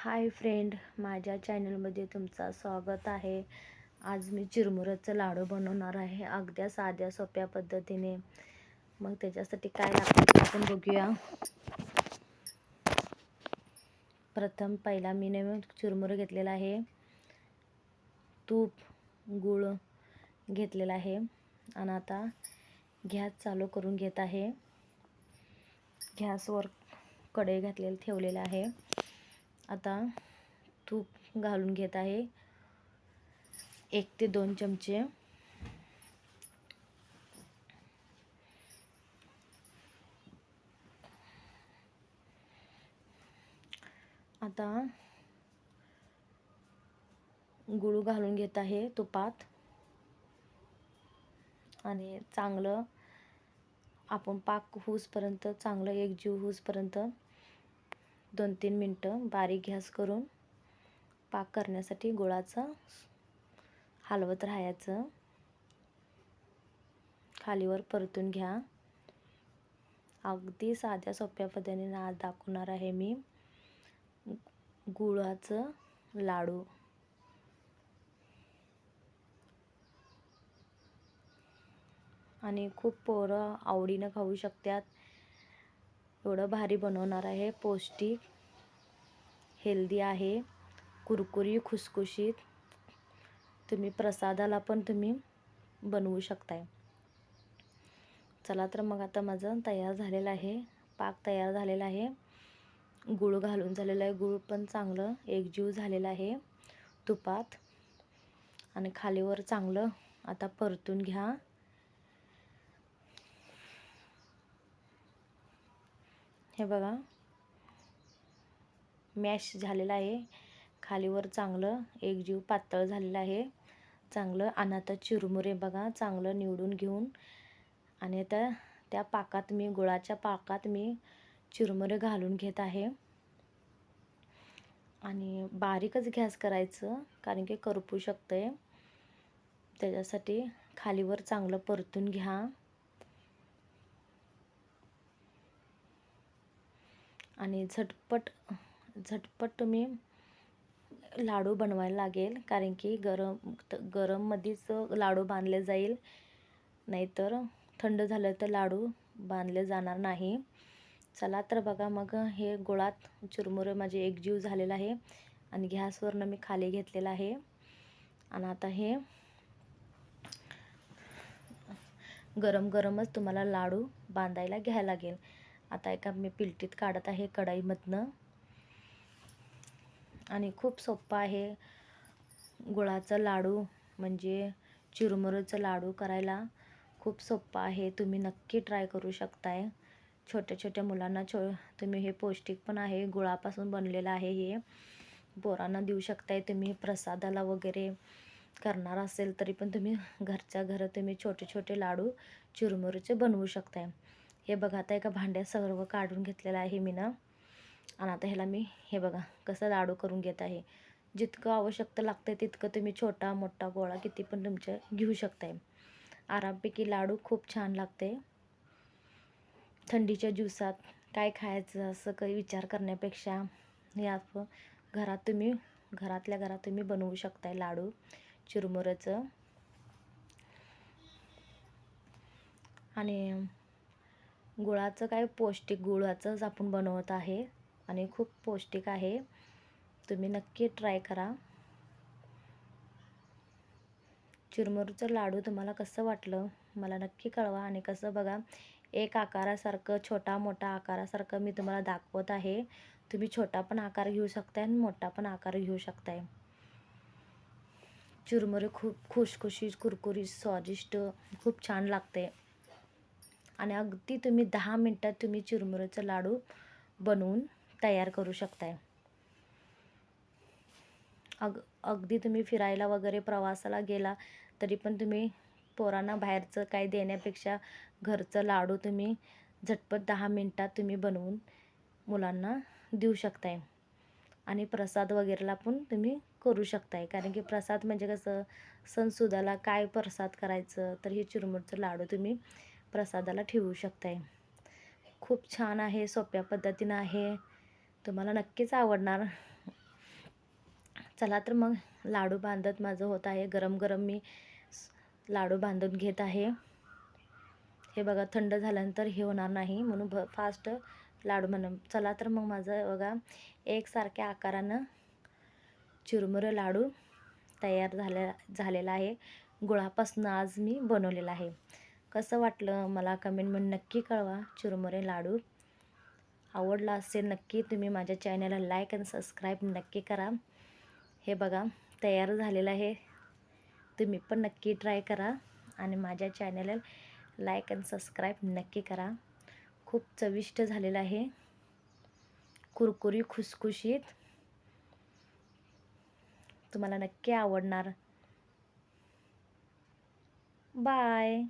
Hi friend माझ्या चॅनलमध्ये तुमचं स्वागत आहे. आज मी चिरमुऱ्याचं लाडू बनवणार आहे अगद्या साध्या सोप्या पद्धतीने. मग त्याच्यासाठी काय लागतं ते आपण बघूया. प्रथम पहिला मी ने चिरमुरं घेतलेला आहे. तूप गूळ घेतलेला आहे. आणि आता गॅस चालू करून घेत आहे. गॅसवर कढई घातलेलं ठेवलेलं आहे. आता तूप घालून घेत आहे. एक ते दोन चमचे. आता गुळ घालून घेत आहे तुपात. आणि चांगलं आपण पाक होऊसपर्यंत चांगलं एकजीव होऊसपर्यंत दोन तीन मिनटं बारीक गॅस करून पाक करण्यासाठी गुळाचं हलवत राहायचं. खालीवर परतून घ्या. अगदी साध्या सोप्या पद्धतीने आज दाखवणार आहे मी गुळाचं लाडू. आणि खूप पोरं आवडीनं खाऊ शकतात. एवढं भारी बनवणार आहे. पौष्टिक हेल्दी आहे. कुरकुरी खुसखुशीत. तुम्ही प्रसादाला पण तुम्ही बनवू शकताय. चला तर मग आता माझं तयार झालेलं आहे. पाक तयार झालेला आहे. गूळ घालून झालेलं आहे. गूळ पण चांगलं एकजीव झालेलं आहे. तुपात. आणि खालीवर चांगलं आता परतून घ्या. हे बघा. मॅश झालेलं आहे. खालीवर चांगलं एकजीव पातळ झालेलं आहे. चांगलं आणि आता चिरमुरे बघा. चांगलं निवडून घेऊन. आणि आता त्या पाकात मी गुळाच्या पाकात मी चिरमुरे घालून घेत आहे. आणि बारीकच गॅस करायचं कारण की करपू शकतं आहे त्याच्यासाठी खालीवर चांगलं परतून घ्या. आणि झटपट झटपट तुम्ही लाडू बनवायला लागेल. कारण की गरम गरममध्येच लाडू बांधले जाईल. नाहीतर थंड झालं तर लाडू बांधले जाणार नाही. चला तर बघा मग हे गोळात चुरमुरे माझे एकजीव झालेला आहे. आणि गॅसवरनं मी खाली घेतलेला आहे. आणि आता हे गरम गरमच तुम्हाला लाडू बांधायला घ्यायला लागेल. आता एका मी पिलटीत काढत आहे कढईमधनं. आणि खूप सोप्पं आहे गुळाचं लाडू म्हणजे चिरमुरचं लाडू करायला. खूप सोप्पं आहे तुम्ही नक्की ट्राय करू शकताय. छोट्या छोट्या मुलांना छो तुम्ही हे पौष्टिक पण आहे गुळापासून बनलेलं आहे हे. पोरांना देऊ शकताय तुम्ही प्रसादाला वगैरे करणार असेल तरी पण तुम्ही घरच्या घर तुम्ही छोटे छोटे लाडू चिरमुरीचे बनवू शकताय. हे बघा आता एका भांड्यात सर्व काढून घेतलेलं आहे मी ना. आणि आता ह्याला मी हे बघा कसं लाडू करून घेत आहे. जितकं आवश्यकता लागतं तितकं तुम्ही छोटा मोठा गोळा किती पण तुमच्या घेऊ शकताय. आरामपैकी लाडू खूप छान लागते थंडीच्या दिवसात काय खायचं असं काही विचार करण्यापेक्षा या घरात तुम्ही घरातल्या घरात तुम्ही बनवू शकताय लाडू चिरमुऱ्याचं. आणि गुळाचं काय पौष्टिक गुळाचंच आपण बनवत आहे आणि खूप पौष्टिक आहे. तुम्ही नक्की ट्राय करा. चिरमुरचं लाडू तुम्हाला कसं वाटलं मला नक्की कळवा आणि कसं बघा एक आकारासारखं छोटा मोठा आकारासारखं मी तुम्हाला दाखवत आहे. तुम्ही छोटा पण आकार घेऊ शकताय आणि मोठा पण आकार घेऊ शकताय. चिरमुरे खूप खुशखुशीत कुरकुरीत स्वादिष्ट खूप छान लागते. आणि अगदी तुम्ही दहा मिनटात तुम्ही चिरमुऱ्याचं लाडू बनवून तयार करू शकताय. अग अगदी तुम्ही फिरायला वगैरे प्रवासाला गेला तरी पण तुम्ही पोरांना बाहेरचं काय देण्यापेक्षा घरचं लाडू तुम्ही झटपट दहा मिनटात तुम्ही बनवून मुलांना देऊ शकताय. आणि प्रसाद वगैरेला पण तुम्ही करू शकताय. कारण की प्रसाद म्हणजे कसं सणसुदाला काय प्रसाद करायचं तर हे चिरमुरचं लाडू तुम्ही प्रसादाला ठेवू शकताय. खूप छान आहे सोप्या पद्धतीनं आहे. तुम्हाला नक्कीच आवडणार. चला तर मग लाडू बांधत माझं होत आहे. गरम गरम मी लाडू बांधून घेत आहे. हे बघा थंड झाल्यानंतर हे होणार नाही म्हणून भ फास्ट लाडू म्हणून चला तर मग माझं बघा एकसारख्या आकारानं चुरमुर लाडू तयार झाल्या झालेला आहे. गुळापासून आज मी बनवलेला आहे. कसं वाटलं मला कमेंटमध्ये नक्की कळवा. चुरमुरे लाडू. आवडला असेल नक्की तुम्ही माझ्या चॅनलला लाईक आणि सबस्क्राईब नक्की करा. हे बघा तयार झालेलं आहे. तुम्ही पण नक्की ट्राय करा आणि माझ्या चॅनलला लाईक आणि सबस्क्राईब नक्की करा. खूप चविष्ट झालेलं आहे. कुरकुरी खुसखुशीत. तुम्हाला नक्की आवडणार. बाय